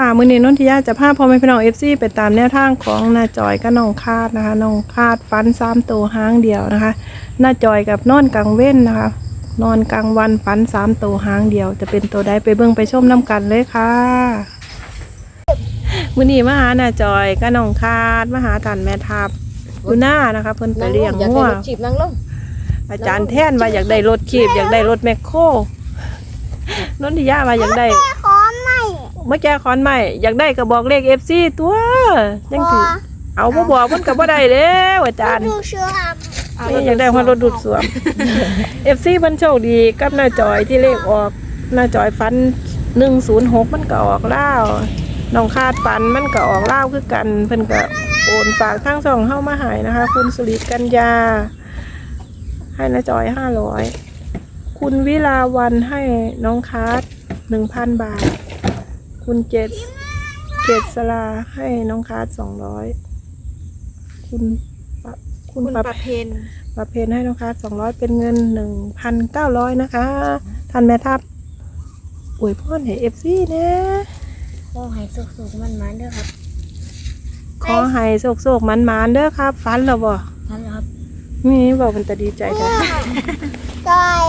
ค่ะมือนี้นนทิยาจะพาพ่อแม่พี่น้องเอฟซีไปตามแนวทางของนาจอยกับน้องคาดนะคะน้องคาดฟันซ้ำตัวห้างเดียวนะคะนาจอยกับนอนกลางเว้นนะคะ นอนกลางวันฟันซ้ำตัวห้างเดียว จะเป็นตัวใดไปเบิ่งไปชมน้ำกันเลยค่ะมือนี้มาหานาจอยกับน้องคาดมาหาทันแม่ทับอยู่หน้านะคะ เพิ่นไปเลี้ยงอยากงัได้วรถจีบนั่งลงอาจารย์แท่นว่าอยากได้รถขีบอยากได้รถแมคโครนนทิยาว่าอยากได้ขอไม่เมื่อแกคอนใหม่อยากได้ก็บอกเลขเอฟซีตัวยังถือเอาบ่บอกมันก็บ่ได้แล้วอาจารย์ดูเชื่อครับนี่อยากได้หัวรถดูดสวมเอฟซีมันโชคดีกับหน้าจอยที่เลขออกหน้าจอยฟันหนึ่งศูนย์หกมันก็ออกเล่าวน้องคาดฟันมันก็ออกเล่าวคือกัน เพิ่นก็โอนฝากทั้งสองเข้ามาใหายนะคะ คุณสุริกัญญา ให้หน้าจอยห้าร้อยคุณวิลาวันให้น้องคาดหนึ่งพันบาท คุณเจษเจษลาให้น้องคาร์ดสองร้อยคุณปะคุณคุณประประเพณประเพณให้น้องคาร์ดสองร้อยเป็นเงินหนึ่งพันเก้าร้อยนะคะท่านแม่ทัพอวยพรให้เอฟซีนะขอให้สุขๆมันมันๆด้วยครับ ขอให้โศกโศกมันมันๆเด้อครับ ฟันแล้วบ่ นั่นครับ นี่บอกมันจะดีใจแท้จอย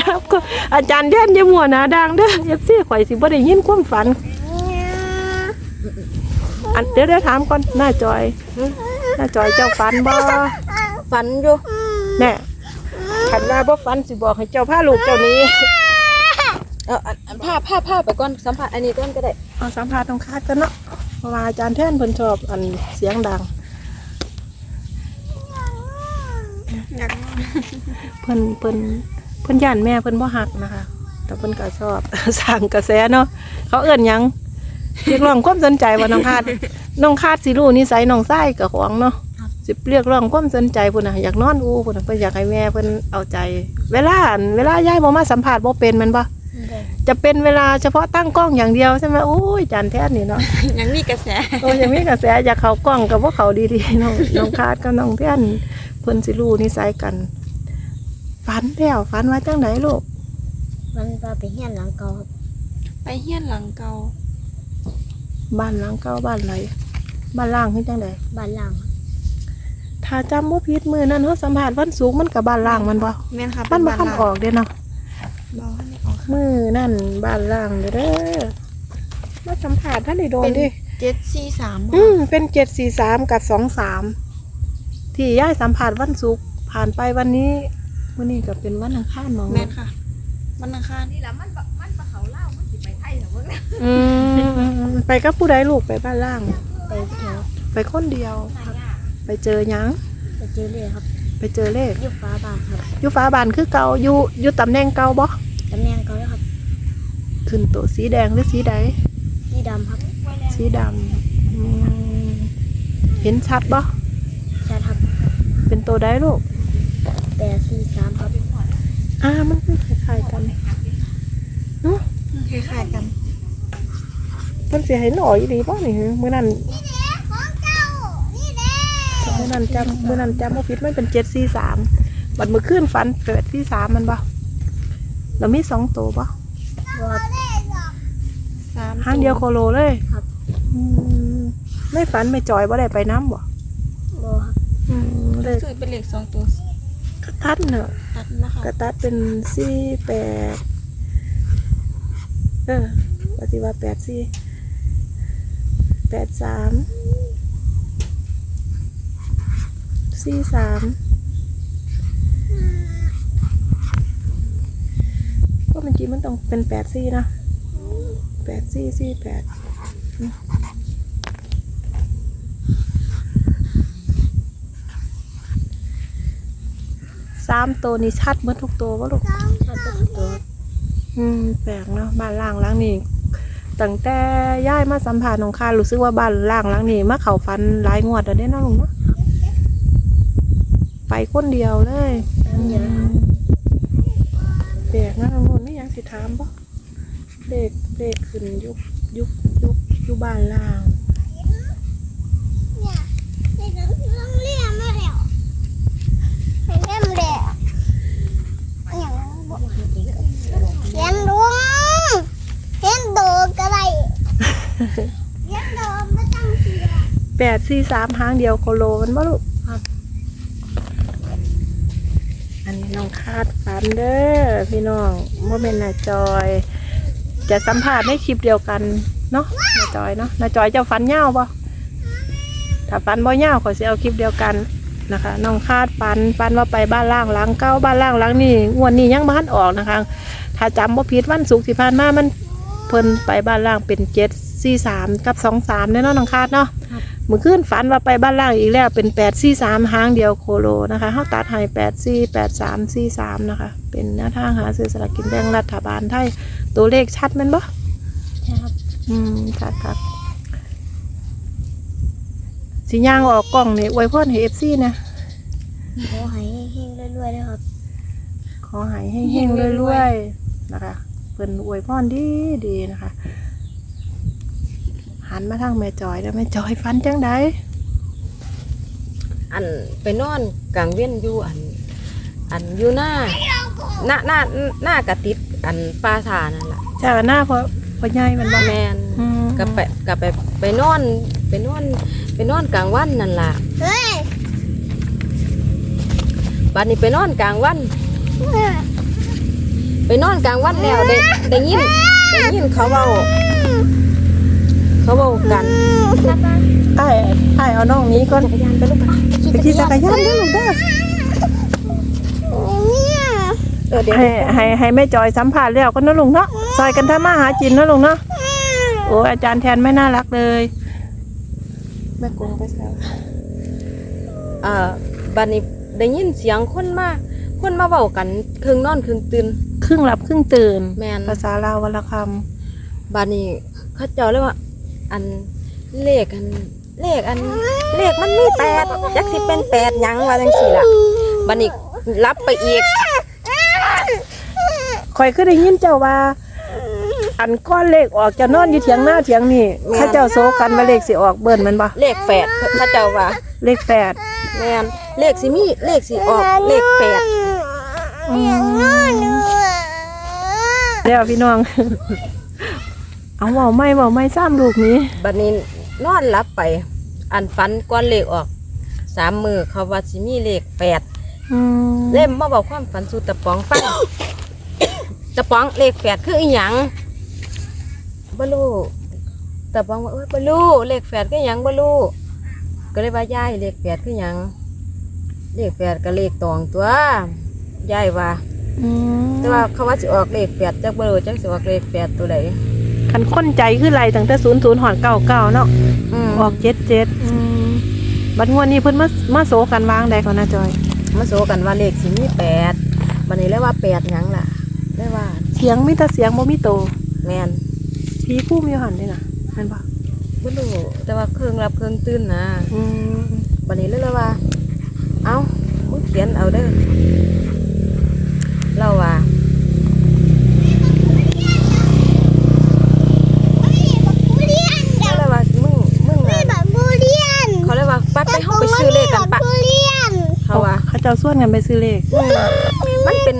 ยับก็อาจารย์เด่นอยามัวหนาดังเด้อเอฟซีข่อยสิบ่ได้ยินความฝัน อันเดี๋ยวเดี๋ยวถามก่อนหน้าจอยหน้าจอยเจ้าฝันบ่ฝันอยู่แน่ขันว่าบ่ฝันสิบอกให้เจ้าพาลูกเจ้านี้เอออันอันผ้าผ้าผ้าไปก่อนสัมผัสอันนี้ก่อนก็ได้เอาสัมภาษณ์ตรงคาดกันเนาะเพราะว่าอาจารย์แท่นเพิ่นชอบอันเสียงดัง เพิ่นเพิ่นเพิ่นย่านแม่เพิ่นบ่ฮักนะคะ แต่เพิ่นก็ชอบ สร้างกระแสเนาะเขาเอิ้นหยังเรียกร้องความสนใจว่าน้องคาดน้องคาดสิรู้นิสัยน้องไส้กับของเนาะสิเรียกร้องความสนใจพุ่นน่ะอยากนอนอูพุ่นน่ะเพิ่นอยากให้แม่เพิ่นเอาใจ เวลาอันเวลายายบ่มาสัมภาษณ์บ่เป็นแมันบ่จะเป็นเวลาเฉพาะตั้งกล้องอย่างเดียวใช่ไหมโอ้ยจานแท้นี่เนาะ ยังมีกระแสโอ้ยยังมีกระแสอยากเขากล้องกับพวกเขาดีๆน้องน้องคาดกับน้องแท่น เพิ่นสิรู้นิสัยกันฝันแล้วฝันว่าจังไดลูกมันไปไปเฮียนหลังเก่าครับไปเฮียนหลังเก่าบ้านหลังเก่าบ้านไหนบ้านล่างคือจังไดบ้านหลังถ้าจำบ่ผิดมื้อนั้นเฮาสัมภาษณ์วันศุกร์มันก็บ้านล่างมันบ่แม่นค่ะมันบ่คันเป็ออกเด้เนาะบ้านไม่ออกค่ะมือนั่นบ้านล่างเด้อเด้อมาสัมผัสท่านได้โดนดิเจ็ดสี่สามอืมเป็นเจ็ดสี่สามกับสองสาม ที่ย่ายสัมผัสวันศุกร์ผ่านไปวันนี้วันนี้ก็เป็นวันอังคารมองแม่นค่ะ วันอังคารอืมไปกับผู้ใดลูกไปบ้านล่าง ไปเที่ยวไปคนเดียวไปเจอหยังไปเจอเลยครับไปเจอเลขอยุฟ้าบานครับอยู่ฟ้าบานคือเก่าอยู่อยู่ตำแหน่งเก่าบ่ตำแหน่งเก่าแล้วครับขึ้นตัวสีแดงหรือสีใด นี่ดำครับสีดำอืมเห็นชัดบ่ชาทับ เป็นตัวใดลูกแปดสี่สามครับอ่ามันคือคล้ายๆกันเนาะคล้ายๆกันมันสิให้หน่อยดีป่ะนี่มื้อนั้นของเจ้านี่เด้มื้อนั้นจำมื้อนั้นจำบ่ผิดมันเป็นเจ็ดสี่สามบัดมื้อคืนฝันแปดสี่สามมันบ่แล้วมีสองตัวบ่บอดสามหางเดียวโคโลเลยครับอืมไม่ฝันไม่จอยบ่ได้ไปน้ำบ่บอครับ อืมเลยคือเป็นเลขสองตัวกระตัดเนอะตัดนะคะกระตัดเป็นสี่แปดเออปฏิว่าแปดสี่แปดสามสี่สามก็เมื่อกี้มันต้องเป็นแปดสี่นะแปดสี่สี่แปด สามตัวนี้ชัดเมื่อทุกตัววะลูกชาติเป็นตัวอืมแปลกเนาะบ้านล่างหล้างนี่ตั้งแต่ย้ายมาสัมผัสของข้ารู้สึกว่าบ้านล่างหล้างนี่มาเขาฟันหลายงวดแล้วเด้เนาะลุงเนาะไปคนเดียวเลยตามเดียวนะครับแปลกนะลุงนนนี่ยังสิถามปะเลขเลขขึ้นยุคยุคยุคยุคบ้านล่าง เนี่ยเด็กต้องเรียนมาแล้วให้เรียนแล้วอย่างบอกเรียนลุงเรียนโดก็ได้ ยังโดนไม่ต้องเสีย แปด สี่สามหางเดียวโคโลมันบ่ลูกครับอันนี้น้องคาดฝันเด้อพี่น้องโมเมนต์นาจอย จะสัมภาษณ์ในคลิปเดียวกันเนาะนาจอยเนาะนาจอยจะฝันยาวบ่ถ้าฝันบ่ยาวขอสิเอาคลิปเดียวกันนะคะน้องคาดฝันฝันว่าไปบ้านล่างหลังเก้าบ้านล่างหลังนี่งวดนี้ยังบ้านออกนะคะ ถ้าจำบ่ผิดวันศุกร์ที่ผ่านมามันเพิ่นไปบ้านล่างเป็นเจ็ดสี่สามกับสองสามเนาะน้องคาดเนาะเมื่อคืนฝันว่าไปบ้านล่างอีกแล้วเป็นแปดสี่สามหางเดียวโคโลนะคะเขาตัดให้แปดสี่แปดสามสี่สามนะคะ เป็นแนวทางหาซื้อสลากกินแบ่งรัฐบาลไทยตัวเลขชัดแมันบ่ใช่ครับอืมชัดครับสีย่างออกกล้องนี่อวยพรให้เอฟซีนะขอให้เฮงๆรวยๆเลยครับ ขอใหายให้เฮงๆรวยๆนะคะเพิ่นอวยพรดีดีๆนะคะหั นมาทางแม่จอยแล้วแม่จอยฟันจังไดอันไปนอนกลางเว้นอยู่อัน อันอยู่หน้าหน้าหน้าหน้ากระติดอันปลาสานั่นแหละจ้าหน้าพอพอใหญ่มันบ่แมนอืมกับไปกับไปไปนอนไปนอนไปนอนกลางวันนั่นล่ะเฮ้ยบัดนี้ไปนอนกลางวัน ไปนอนกลางวันแล้วได้ได้ยินได้ยินเขาเว้า เขาเว้ากันไอ้ไอ้ายเอาน้องนี้ก่อนไปขี่จักรยานเด้อลูกเด้อเนี่ยเออเดี๋ยวให้ให้ให้แม่จอยสัมผัสแล้วก็นะลุงเนาะซอยกันทำมาหาจินนะลุงเนาะโอ้อาจารย์แทนไม่น่ารักเลยแม่กงไปแล้วเอ่อบัดนี้ได้ยินเสียงคนมาคนมาเว้ากันครึ่งนอนครึ่งตื่นครึ่งหลับครึ่งตื่นแม่นภาษาลาววรรณคบานี้เขาเจ้าเลยว่า อันเลขอันเลขอันเลขมันมีแปดจักสิเป็นแปดหยังว่าจังสี่ล่ะบานี้รับไปอีกำคอยคือได้ยินเจ้าว่า อันก้อนเลขออกจะนอนอยู่เถียงหน้าเถียงนี่เข้าเจ้าโซกันว่าเลขสิออกเบิ่นแมันบ่เลขแปดเขาเจ้าว่าเลขแปดแม่นเลขสิมีเลขสิออกเลขแปดอย่างนั้นเลยแล้วพี่น้อง เอาเบาไม่เบาไม่ซ้ำลูกนี้บานี้นอนรับไป อันฝันก้อนเลขออกสามมือเขาว่าสิมีเลขแปดอืมเล่มมาบอกความฝันสู่ตะปองฟัง ตะปองเลขแปดคืออีหยังบ่รู้ตะปองว่าเอ้ยบ่รู้เลขแปดคือหยังบ่รู้ก็เลยว่ายายเลขแปดคือหยังเลขแปดก็เลขตองตัวยายว่า อืมแต่ว่าเขาว่าสิออกเลขแปดจักบ่รู้จักสิออกเลขแปดตัวใด คันค้นใจคือไรตั้งแต่ศูนย์ศูนย์หอนเก้าเก้าเนาะอืมออกเจ็ดเจ็ดบัดงวดนี้เพิ่นมามาโซกันวางได้ก่อนนะจอย มาโซกันว่าเลขสิมีแปดบัดนี้เลยว่าแปดหยังล่ะเลยว่า เสียงมีแต่เสียงบ่มีโต แม่นผีผู้มีหันนี่นะแม่นบ่บ่รู้แต่ว่าเครื่องรับเครื่องตื่นนะอืมวันนี้เลยเลยว่า เอามึงเขียนเอาเด้อเราว่า บุเรียน เขาเลยว่ามึงมึง ไม่ น่ะ แบบบุเรียน เขาเลยว่าปัดไปห้องไปซื้อเลขกันปะ บุเรียน เขาว่า เขาเจ้าส่วนกันไปซื้อเลขอืมมันเป็น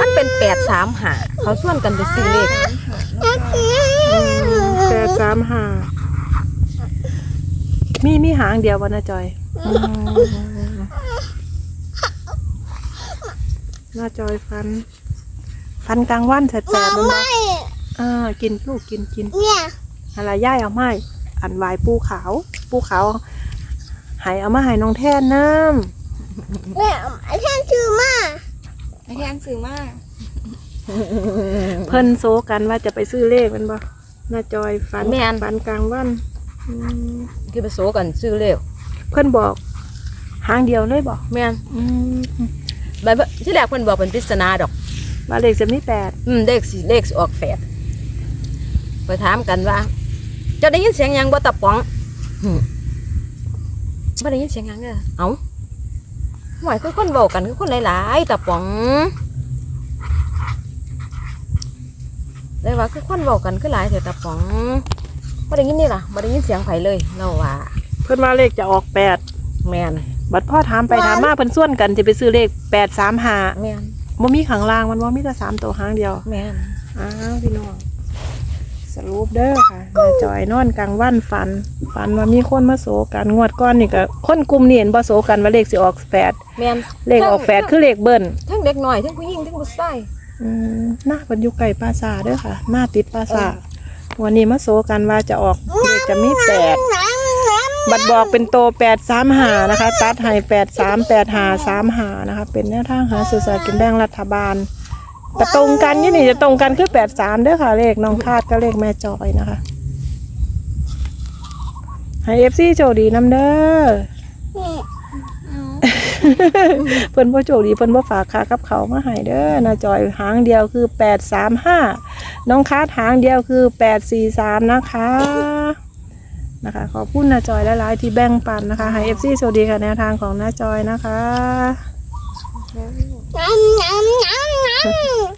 มันเป็นแปดสามหาเขาส่วนกันไปซื้อเลขแปดสามห้ามีมีหางเดียววันนะจอยอืมน่าจอยฟัน ฟันกลางวันแสบๆมันบ่ไม่อ่ากินลูกกินกินเนี่ยอะไรย่ายเอาไม้อันวายปูขาว ปูขาวใหายเอามาใหายน้องแท่นน้ เนี่ยแท่นชื่อมาไอ้แทนซื้อมาเพิ่นโซกันว่าจะไปซื้อเลขมันบ่น่าจอยฟันแม่นฟันกลางวันอืมคือไปโซกันซื้อเลขเพิ่นบอกหางเดียวเลยบอกแม่นอืมแบบว่าที่แรกเพิ่นบอกเป็นปริศนาดอก ว่าเลขจะมีแปดอืมเลขสิเลขสิออกแปดไปถามกันว่าจะได้ยินเสียงหยังบ่ตะป๋องอืมบ่ได้ยินเสียงหยังเด้อเอ้า หมายคือคนเว้ากันคือคนหลายๆตะป๋องเลยว่าคือคนเว้ากันคือหลายแต่ตะป๋องบ่ได้ยินนี่ล่ะบ่ได้ยินเสียงไผเลยเราว่าเพิ่นว่าเลขจะออกแปดแม่นบัดพ่อถามไปถามมาเพิ่นส่วนกันจะไปซื้อเลขแปดสามห้าแม่นบ่มีข้างล่างมันว่ามีแต่สามตัวหางเดียว แม่นอ้าวพี่น้องส รุปเด้อค่ะน้าจอยนอนกลางวันฝันฝันว่ามีคนมาโศกันงวดก้อนนี่ก็คนกลุ่มนี่เห็นบ่โศกันว่าเลขสิออกแปดแม่นเลขออกแปดคือเลขเบิ้ลทั้งเด็กน้อยทั้งผู้หญิงทั้งผู้ชายอืมหน้าเพิ่นอยู่ไกลปราสาทเด้อค่ะหน้าติดปราสาทวันนี้มาโศกันว่าจะออกเลขจะมีแปดน้ำน้ำบัตรบอกเป็นโตแปดสามหานะคะ ตัดให้แปดสามแปดหาสามหานะคะ เป็นแนวทางหาสื่อสลารกินแบ่งรัฐบาล จะตรงกันอยี่นี่จะตรงกันคือแปดสามเด้อค่ะ เลขน้องคาดก็เลขแม่จอยนะคะให้เอฟซีโชคดีน้ำเด้อนี่เพิ่นบ่โชคดีเพิ่นบ่ฝากค่ากับเขาวมาให้เด้อนาจอยหางเดียวคือแปดสามห้าน้องคาดหางเดียวคือแปดสี่สามนะคะนะคะ ขอบคุณนาจอยหลายๆที่แบ่งปันนะคะให้เอฟซีโชคดีกับแนวทางของนาจอยนะคะน้ำน้ำน้ำน้ำ Hmm.